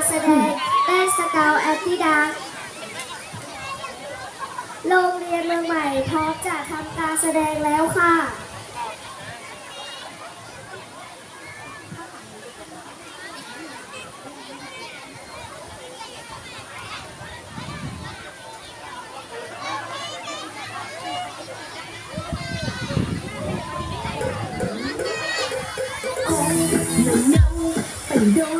การแสดงแป้นสกาวแอตติดังโรงเรียนเมืองใหม่ท็อปจะทำการแสดงแล้วค่ะไปดู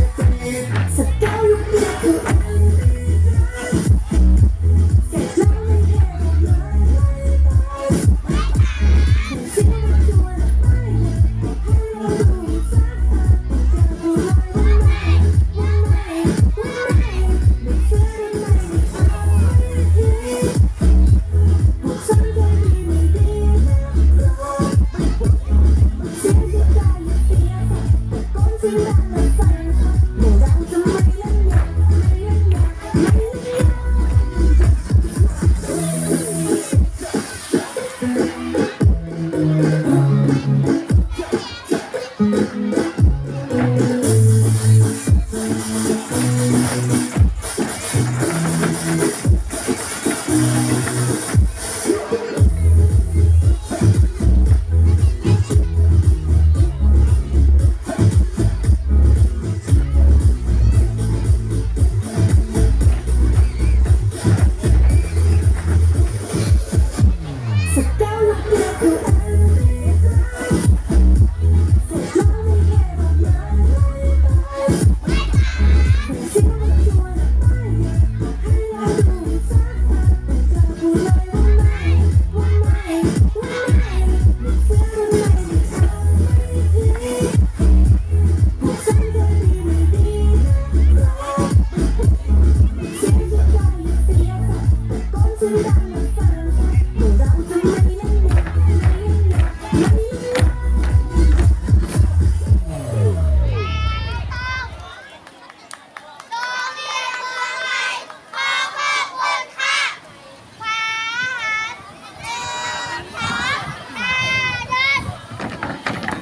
you.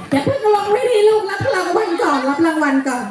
เดี๋ยวเพิ่งลงไม่ดีลูกรับรางวัลก่อนรับรางวัลก่อน